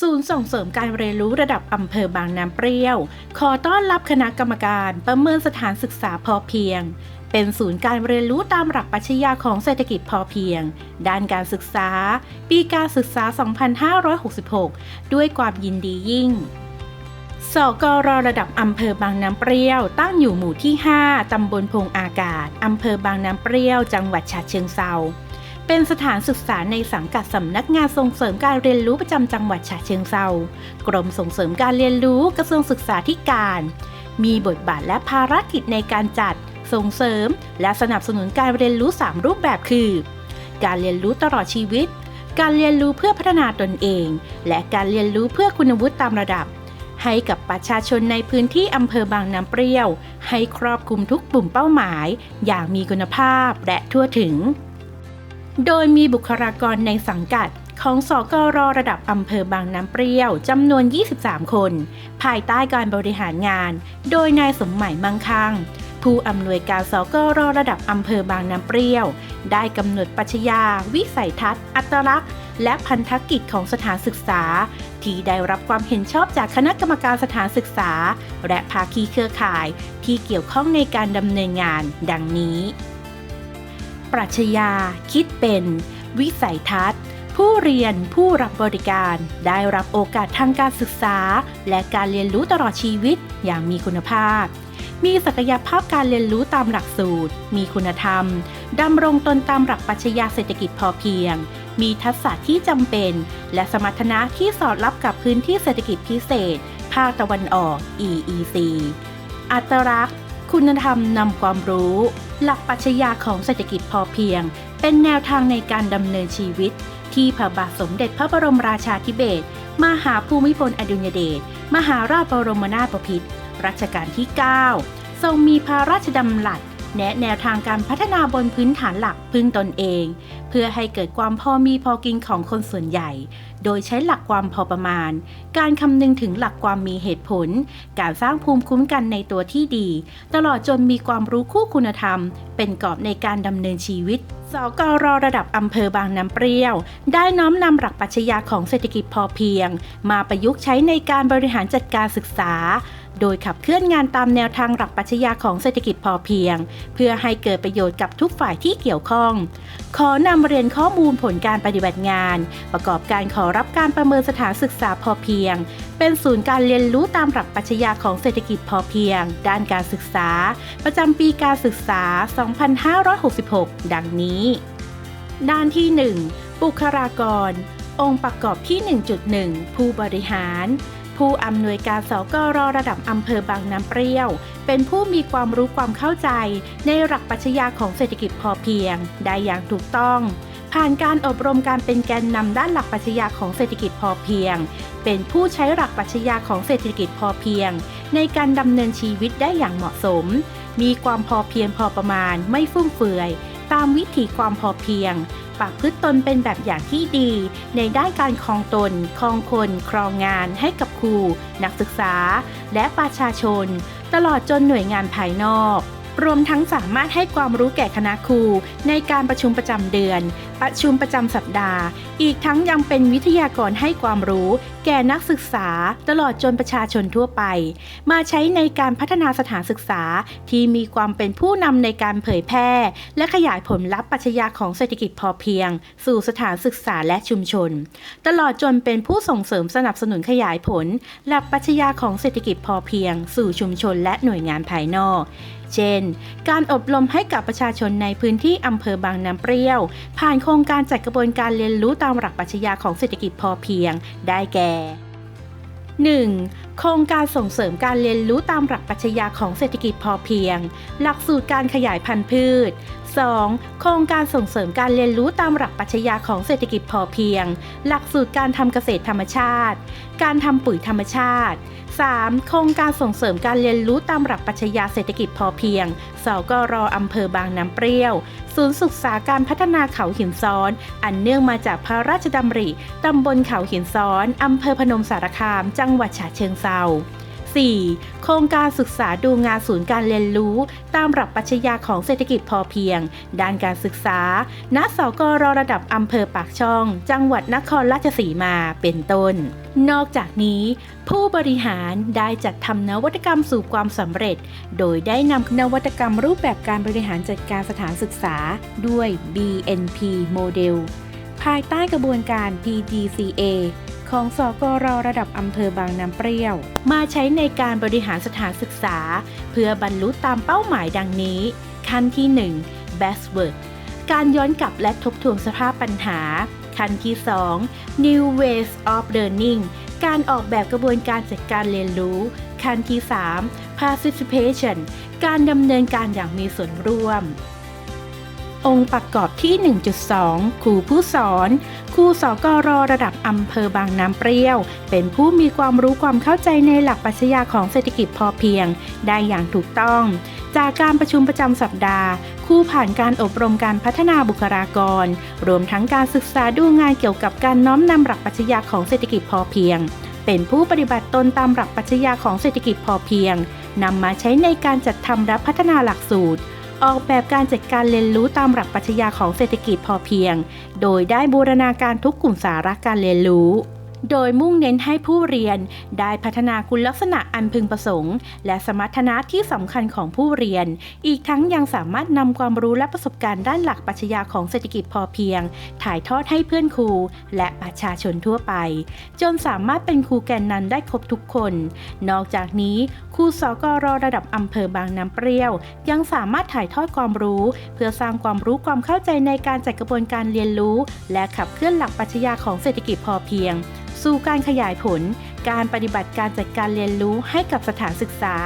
ศูนย์ส่งเสริมการเรียนรู้ระดับอำเภอบางน้ำเปรี้ยว ขอต้อนรับคณะกรรมการประเมินสถานศึกษาพอเพียง เป็นศูนย์การเรียนรู้ตามหลักปรัชญาของเศรษฐกิจพอเพียง ด้านการศึกษา ปีการศึกษา 2566 ด้วยความยินดียิ่งสกรระดับอำเภอบางน้ำเปรี้ยว ตั้งอยู่หมู่ที่ 5 ตำบลพงอากาศ อำเภอบางน้ำเปรี้ยว จังหวัดฉะเชิงเทรา เป็นสถานศึกษาในสังกัดสำนักงานส่งเสริมการเรียนรู้ประจำจังหวัดฉะเชิงเทรากรมส่งเสริมการเรียนรู้กระทรวงศึกษาธิการ มีบทบาทและภารกิจในการจัด ส่งเสริม และสนับสนุนการเรียนรู้ 3 รูปแบบคือ การเรียนรู้ตลอดชีวิต การเรียนรู้เพื่อพัฒนาตนเอง และการเรียนรู้เพื่อคุณวุฒิตามระดับ ให้กับประชาชนในพื้นที่อำเภอบางน้ำเปรี้ยว ให้ครอบคลุมทุกกลุ่มเป้าหมาย อย่างมีคุณภาพและทั่วถึง โดยมีบุคลากรในสังกัดของสกรระดับอำเภอบางน้ำเปรี้ยวจำนวน 23 คน ภายใต้การบริหารงาน โดยนายสมหมายมังคังผู้อำนวยการสกรระดับอำเภอบางน้ำเปรี้ยว ได้กำหนดปัชญา วิสัยทัศน์ อัตลักษณ์ และพันธกิจของสถานศึกษา ที่ได้รับความเห็นชอบจากคณะกรรมการสถานศึกษา และภาคีเครือข่าย ที่เกี่ยวข้องในการดำเนินงาน ดังนี้ ปรัชญา คิดเป็น วิสัยทัศน์ ผู้เรียนผู้รับบริการ ได้รับโอกาสทางการศึกษา และการเรียนรู้ตลอดชีวิตอย่างมีคุณภาพ มีศักยภาพการเรียนรู้ตามหลักสูตร มีคุณธรรมดำรงตนตามหลักปรัชญาเศรษฐกิจพอเพียง มีทักษะที่จำเป็น และสมรรถนะที่สอดรับกับพื้นที่เศรษฐกิจพิเศษ ภาคตะวันออก EEC อัตลักษณ์ คุณธรรมนำความรู้ หลักปัชญาของเศรษฐกิจพอเพียง เป็นแนวทางในการดำเนินชีวิต ที่พระบาทสมเด็จพระบรมราชาธิเบศรมหาภูมิพลอดุลยเดชมหาราชบรมนาถบพิตรรัชกาลที่ 9 ทรงมีพระราชดำรัส แนะแนวทางการพัฒนาบนพื้นฐานหลักพึ่งตนเอง เพื่อให้เกิดความพอมีพอกินของคนส่วนใหญ่ โดยใช้หลักความพอประมาณ การคำนึงถึงหลักความมีเหตุผล การสร้างภูมิคุ้มกันในตัวที่ดี ตลอดจนมีความรู้คู่คุณธรรม เป็นกรอบในการดำเนินชีวิตสกรระดับอำเภอบางน้ำเปรี้ยว ได้น้อมนำหลักปรัชญาของเศรษฐกิจพอเพียง มาประยุกต์ใช้ในการบริหารจัดการศึกษา โดยขับเคลื่อนงานตามแนวทางหลักปรัชญาของเศรษฐกิจพอเพียง เพื่อให้เกิดประโยชน์กับทุกฝ่ายที่เกี่ยวข้อง ขอนำเรียนข้อมูลผลการปฏิบัติงาน ประกอบการขอรับการประเมินสถานศึกษาพอเพียง เป็นศูนย์การเรียนรู้ตามหลักปรัชญาของเศรษฐกิจพอเพียง ด้านการศึกษา ประจำปีการศึกษา 2566 ดังนี้ ด้านที่ 1 บุคลากร องค์ประกอบที่ 1.1 ผู้บริหาร ผู้อำนวยการสกรระดับอำเภอบางน้ำเปรี้ยว เป็นผู้มีความรู้ความเข้าใจ ในหลักปรัชญาของเศรษฐกิจพอเพียง ได้อย่างถูกต้อง ผ่านการอบรมการเป็นแกนนำด้านหลักปรัชญาของเศรษฐกิจพอเพียง เป็นผู้ใช้หลักปรัชญาของเศรษฐกิจพอเพียง ในการดำเนินชีวิตได้อย่างเหมาะสม มีความพอเพียงพอประมาณไม่ฟุ่มเฟือย ตามวิถีความพอเพียง ปากพืชตนเป็นแบบอย่างที่ดี ในด้านการครองตน ครองคน ครองงานให้กับครู นักศึกษา และประชาชน ตลอดจนหน่วยงานภายนอก รวมทั้งสามารถให้ความรู้แก่คณะครูในการประชุมประจำเดือน ประชุมประจำสัปดาห์ อีกทั้งยังเป็นวิทยากรให้ความรู้ แก่นักศึกษา ตลอดจนประชาชนทั่วไป มาใช้ในการพัฒนาสถานศึกษาที่มีความเป็นผู้นำในการเผยแพร่ และขยายผลลัพธ์ปรัชญาของเศรษฐกิจพอเพียง สู่สถานศึกษาและชุมชน ตลอดจนเป็นผู้ส่งเสริมสนับสนุนขยายผล หลักปรัชญาของเศรษฐกิจพอเพียง สู่ชุมชนและหน่วยงานภายนอก เช่น การอบรมให้กับประชาชนในพื้นที่อำเภอบางน้ำเปรี้ยว ผ่านโครงการจัดกระบวนการเรียนรู้ตามหลักปรัชญาของเศรษฐกิจพอเพียง ได้แก่ 1. โครงการส่งเสริมการเรียนรู้ตามหลักปรัชญาของเศรษฐกิจพอเพียง หลักสูตรการขยายพันธุ์พืช 2. โครงการส่งเสริมการเรียนรู้ตามหลักปรัชญาของเศรษฐกิจพอเพียง หลักสูตรการทำเกษตรธรรมชาติ การทำปุ๋ยธรรมชาติ 3. โครงการส่งเสริมการเรียนรู้ตามหลักปรัชญาเศรษฐกิจพอเพียง สกรอำเภอบางน้ำเปรี้ยว ศูนย์ศึกษาการพัฒนาเขาหินซ้อน อันเนื่องมาจากพระราชดำริ ตำบลเขาหินซ้อน อำเภอพนมสารคาม จังหวัดฉะเชิงเทรา 4. โครงการศึกษาดูงานศูนย์การเรียนรู้ ตามหลักปรัชญาของเศรษฐกิจพอเพียง ด้านการศึกษา ณ สกรระดับอำเภอปากช่อง จังหวัดนครราชสีมา เป็นต้น นอกจากนี้ ผู้บริหารได้จัดทำนวัตกรรมสู่ความสำเร็จ โดยได้นำนวัตกรรมรูปแบบการบริหารจัดการสถานศึกษาด้วย BNP โมเดลภายใต้กระบวนการ PDCA ของสกรระดับอำเภอบางน้ำเปรี้ยว มาใช้ในการบริหารสถานศึกษา เพื่อบรรลุตามเป้าหมายดังนี้ ขั้นที่ 1 Backward การย้อนกลับและทบทวนสภาพปัญหา ขั้นที่ 2 New Ways of Learning การออกแบบกระบวนการจัดการเรียนรู้ ขั้นที่ 3 Participation การดำเนินการอย่างมีส่วนร่วม องค์ประกอบที่ 1.2 ครูผู้สอน ครูสกรระดับอำเภอบางน้ำเปรี้ยว เป็นผู้มีความรู้ความเข้าใจในหลักปรัชญาของเศรษฐกิจพอเพียง ได้อย่างถูกต้อง จากการประชุมประจำสัปดาห์ครูผ่านการอบรมการพัฒนาบุคลากร รวมทั้งการศึกษาดูงานเกี่ยวกับการน้อมนำหลักปรัชญาของเศรษฐกิจพอเพียง เป็นผู้ปฏิบัติตนตามหลักปรัชญาของเศรษฐกิจพอเพียงนำมาใช้ในการจัดทำและพัฒนาหลักสูตร ออกแบบการจัดการเรียนรู้ตามหลักปรัชญาของเศรษฐกิจพอเพียง โดยได้บูรณาการทุกกลุ่มสาระการเรียนรู้ โดยมุ่งเน้นให้ผู้เรียนได้พัฒนาคุณลักษณะอันพึงประสงค์ และสมรรถนะที่สำคัญของผู้เรียน อีกทั้งยังสามารถนำความรู้และประสบการณ์ด้านหลักปรัชญาของเศรษฐกิจพอเพียง ถ่ายทอดให้เพื่อนครู และประชาชนทั่วไป จนสามารถเป็นครูแกนนำได้ครบทุกคน นอกจากนี้ครูสกรระดับอำเภอบางน้ำเปรี้ยว ยังสามารถถ่ายทอดความรู้ เพื่อสร้างความรู้ความเข้าใจในการจัดกระบวนการเรียนรู้ และขับเคลื่อนหลักปรัชญาของเศรษฐกิจพอเพียง สู่การขยายผล การปฏิบัติการจัดการเรียนรู้ให้กับสถานศึกษา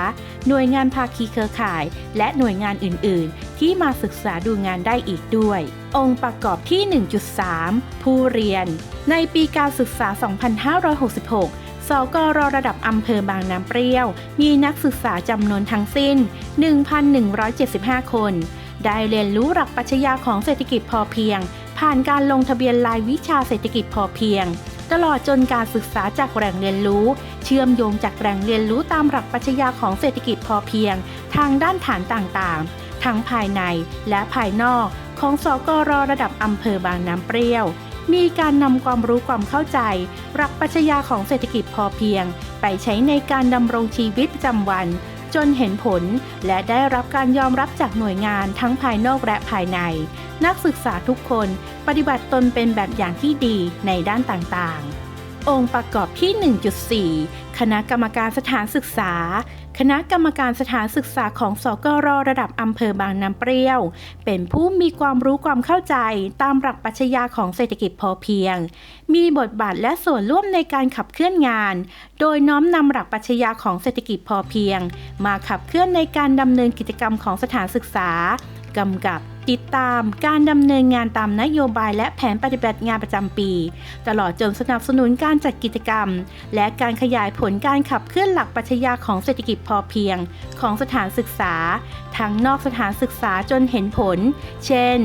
หน่วยงานภาคีเครือข่าย และหน่วยงานอื่น ๆ ที่มาศึกษาดูงานได้อีกด้วย องค์ประกอบที่ 1.3 ผู้เรียน ในปีการศึกษา 2566สกรระดับอำเภอบางน้ำเปรี้ยว มีนักศึกษาจำนวนทั้งสิ้น 1,175 คน ได้เรียนรู้หลักปรัชญาของเศรษฐกิจพอเพียง ผ่านการลงทะเบียนรายวิชาเศรษฐกิจพอเพียง ตลอดจนการศึกษาจากแหล่งเรียนรู้ เชื่อมโยงจากแหล่งเรียนรู้ตามหลักปรัชญาของเศรษฐกิจพอเพียง ทางด้านฐานต่างๆ ทั้งภายในและภายนอกของสกรระดับอำเภอบางน้ำเปรี้ยว มีการนำความรู้ความเข้าใจ หลักปรัชญาของเศรษฐกิจพอเพียง ไปใช้ในการดำรงชีวิตประจำวัน จนเห็นผลและได้รับการยอมรับจากหน่วยงานทั้งภายนอกและภายใน นักศึกษาทุกคนปฏิบัติตนเป็นแบบอย่างที่ดีในด้านต่างๆ องค์ประกอบที่ 1.4 คณะกรรมการสถานศึกษา คณะกรรมการสถานศึกษาของสกรระดับอำเภอบางน้ำเปรี้ยว เป็นผู้มีความรู้ความเข้าใจตามหลักปรัชญาของเศรษฐกิจพอเพียง มีบทบาทและส่วนร่วมในการขับเคลื่อนงาน โดยน้อมนำหลักปรัชญาของเศรษฐกิจพอเพียง มาขับเคลื่อนในการดำเนินกิจกรรมของสถานศึกษากำกับ ติดตามการดำเนินงานตามนโยบายและแผนปฏิบัติงานประจำปี ตลอดจนสนับสนุนการจัดกิจกรรม และการขยายผลการขับเคลื่อนหลักปรัชญาของเศรษฐกิจพอเพียง ของสถานศึกษา ทั้งนอกสถานศึกษาจนเห็นผล เช่น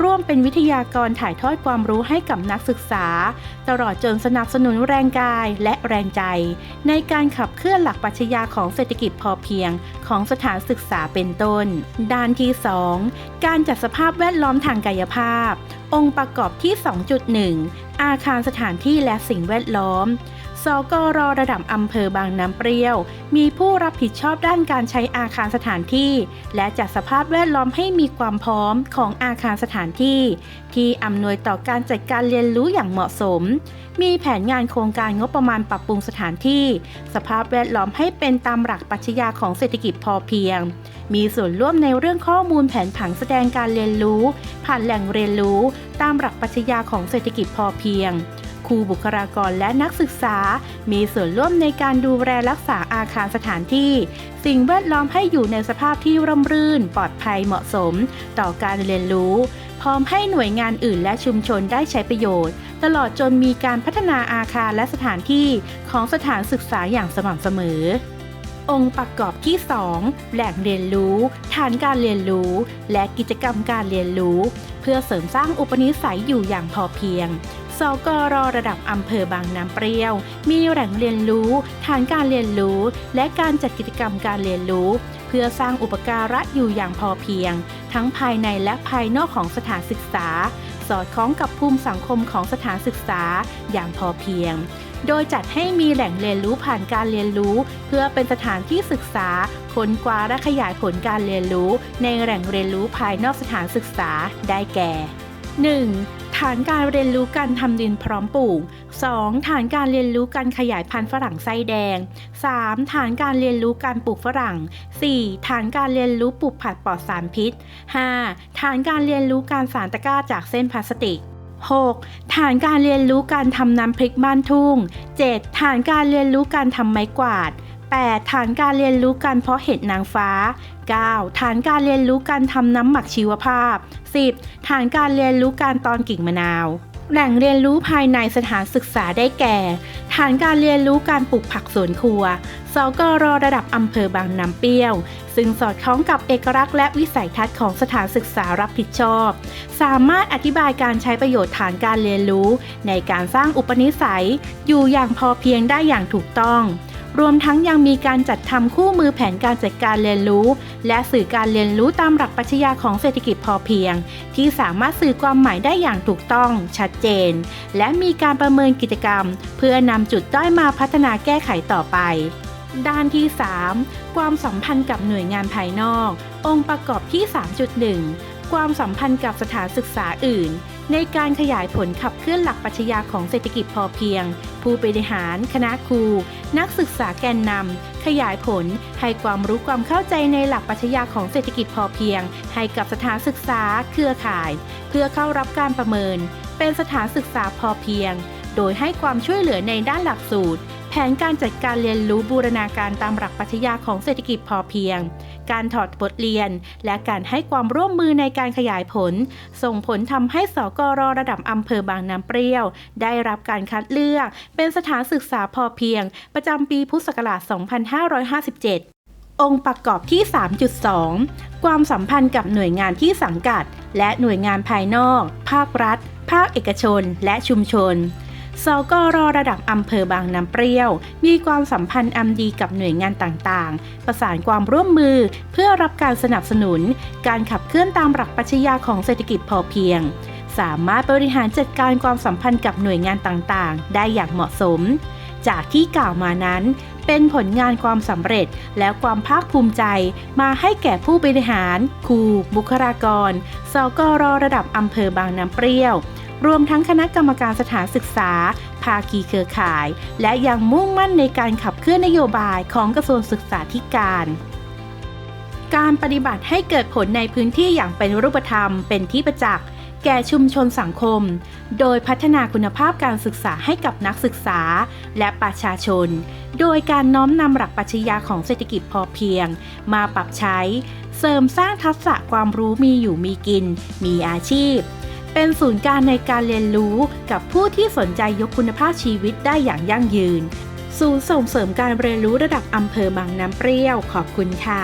ร่วมเป็นวิทยากรถ่ายทอดความรู้ให้กับนักศึกษา ตลอดจนสนับสนุนแรงกายและแรงใจ ในการขับเคลื่อนหลักปรัชญาของเศรษฐกิจพอเพียงของสถานศึกษาเป็นต้น ด้านที่ 2 การจัดสภาพแวดล้อมทางกายภาพ องค์ประกอบที่ 2.1 อาคารสถานที่และสิ่งแวดล้อม สกรระดับอำเภอบางน้ำเปรี้ยว มีผู้รับผิดชอบด้านการใช้อาคารสถานที่ และจัดสภาพแวดล้อมให้มีความพร้อมของอาคารสถานที่ ที่อำนวยต่อการจัดการเรียนรู้อย่างเหมาะสม มีแผนงานโครงการงบประมาณปรับปรุงสถานที่ สภาพแวดล้อมให้เป็นตามหลักปรัชญาของเศรษฐกิจพอเพียง มีส่วนร่วมในเรื่องข้อมูลแผนผังแสดงการเรียนรู้ ผ่านแหล่งเรียนรู้ ตามหลักปรัชญาของเศรษฐกิจพอเพียง รูบุคลากรและนักศึกษา มีส่วนร่วมในการดูแลรักษาอาคารสถานที่ สิ่งแวดล้อมให้อยู่ในสภาพที่ร่มรื่น ปลอดภัยเหมาะสม ต่อการเรียนรู้ พร้อมให้หน่วยงานอื่นและชุมชนได้ใช้ประโยชน์ ตลอดจนมีการพัฒนาอาคารและสถานที่ของสถานศึกษาอย่างสม่ำเสมอองค์ประกอบที่ 2 แหล่งเรียนรู้ ฐานการเรียนรู้ และกิจกรรมการเรียนรู้ เพื่อเสริมสร้างอุปนิสัยอยู่อย่างพอเพียง สกรระดับอำเภอบางน้ำเปรี้ยว มีแหล่งเรียนรู้ ฐานการเรียนรู้ และการจัดกิจกรรมการเรียนรู้ เพื่อสร้างอุปการะอยู่อย่างพอเพียง ทั้งภายในและภายนอกของสถานศึกษา สอดคล้องกับภูมิสังคมของสถานศึกษาอย่างพอเพียงโดยจัดให้มีแหล่งเรียนรู้ผ่านการเรียนรู้ เพื่อเป็นสถานที่ศึกษาค้นคว้าและขยายผลการเรียนรู้ ในแหล่งเรียนรู้ภายนอกสถานศึกษาได้แก่ 1. ฐานการเรียนรู้การทำดินพร้อมปลูก 2. ฐานการเรียนรู้การขยายพันธุ์ฝรั่งไส้แดง 3. ฐานการเรียนรู้การปลูกฝรั่ง 4. ฐานการเรียนรู้ปลูกผักปลอดสารพิษ 5. ฐานการเรียนรู้การสานตะกร้าจากเส้นพลาสติก 6. ฐานการเรียนรู้การทำน้ำพริกบ้านทุ่ง 7. ฐานการเรียนรู้การทำไม้กวาด 8. ฐานการเรียนรู้การเพาะเห็ดนางฟ้า 9. ฐานการเรียนรู้การทำน้ำหมักชีวภาพ 10. ฐานการเรียนรู้การตอนกิ่งมะนาว แหล่งเรียนรู้ภายในสถานศึกษาได้แก่ ฐานการเรียนรู้การปลูกผักสวนครัว สกรระดับอำเภอบางน้ำเปรี้ยว ซึ่งสอดคล้องกับเอกลักษณ์และวิสัยทัศน์ของสถานศึกษารับผิดชอบ สามารถอธิบายการใช้ประโยชน์ฐานการเรียนรู้ ในการสร้างอุปนิสัย อยู่อย่างพอเพียงได้อย่างถูกต้อง รวมทั้งยังมีการจัดทำคู่มือแผนการจัดการเรียนรู้ และสื่อการเรียนรู้ตามหลักปรัชญาของเศรษฐกิจพอเพียง ที่สามารถสื่อความหมายได้อย่างถูกต้อง ชัดเจน และมีการประเมินกิจกรรม เพื่อนำจุดด้อยมาพัฒนาแก้ไขต่อไปด้านที่ 3 ความสัมพันธ์กับหน่วยงานภายนอก องค์ประกอบที่ 3.1 ความสัมพันธ์กับสถานศึกษาอื่น ในการขยายผลขับเคลื่อนหลักปรัชญาของเศรษฐกิจพอเพียง ผู้บริหาร คณะครู นักศึกษาแกนนำขยายผล ให้ความรู้ความเข้าใจในหลักปรัชญาของเศรษฐกิจพอเพียง ให้กับสถานศึกษา เครือข่าย เพื่อเข้ารับการประเมิน เป็นสถานศึกษาพอเพียง โดยให้ความช่วยเหลือในด้านหลักสูตร แผนการจัดการเรียนรู้บูรณาการตามหลักปรัชญาของเศรษฐกิจพอเพียง การถอดบทเรียน และการให้ความร่วมมือในการขยายผล ส่งผลทำให้สกรระดับอำเภอบางน้ำเปรี้ยว ได้รับการคัดเลือก เป็นสถานศึกษาพอเพียง ประจำปีพุทธศักราช 2557องค์ประกอบที่ 3.2 ความสัมพันธ์กับหน่วยงานที่สังกัด และหน่วยงานภายนอก ภาครัฐ ภาคเอกชน และชุมชน สกรระดับอำเภอบางน้ำเปรี้ยว มีความสัมพันธ์อันดีกับหน่วยงานต่างๆ ประสานความร่วมมือเพื่อรับการสนับสนุน การขับเคลื่อนตามหลักปรัชญาของเศรษฐกิจพอเพียง สามารถบริหารจัดการความสัมพันธ์กับหน่วยงานต่างๆ ได้อย่างเหมาะสม จากที่กล่าวมานั้น เป็นผลงานความสำเร็จและความภาคภูมิใจมาให้แก่ผู้บริหาร ครู บุคลากรสกรระดับอำเภอบางน้ำเปรี้ยว รวมทั้งคณะกรรมการสถานศึกษา ภาคีเครือข่าย และยังมุ่งมั่นในการขับเคลื่อนนโยบายของกระทรวงศึกษาธิการ การปฏิบัติให้เกิดผลในพื้นที่อย่างเป็นรูปธรรมเป็นที่ประจักษ์แก่ชุมชนสังคม โดยพัฒนาคุณภาพการศึกษาให้กับนักศึกษาและประชาชน โดยการน้อมนำหลักปรัชญาของเศรษฐกิจพอเพียง มาปรับใช้ เสริมสร้างทักษะความรู้มีอยู่มีกิน มีอาชีพ เป็นศูนย์การในการเรียนรู้กับผู้ที่สนใจยกคุณภาพชีวิตได้อย่างยั่งยืน ศูนย์ส่งเสริมการเรียนรู้ระดับอำเภอบางน้ำเปรี้ยว ขอบคุณค่ะ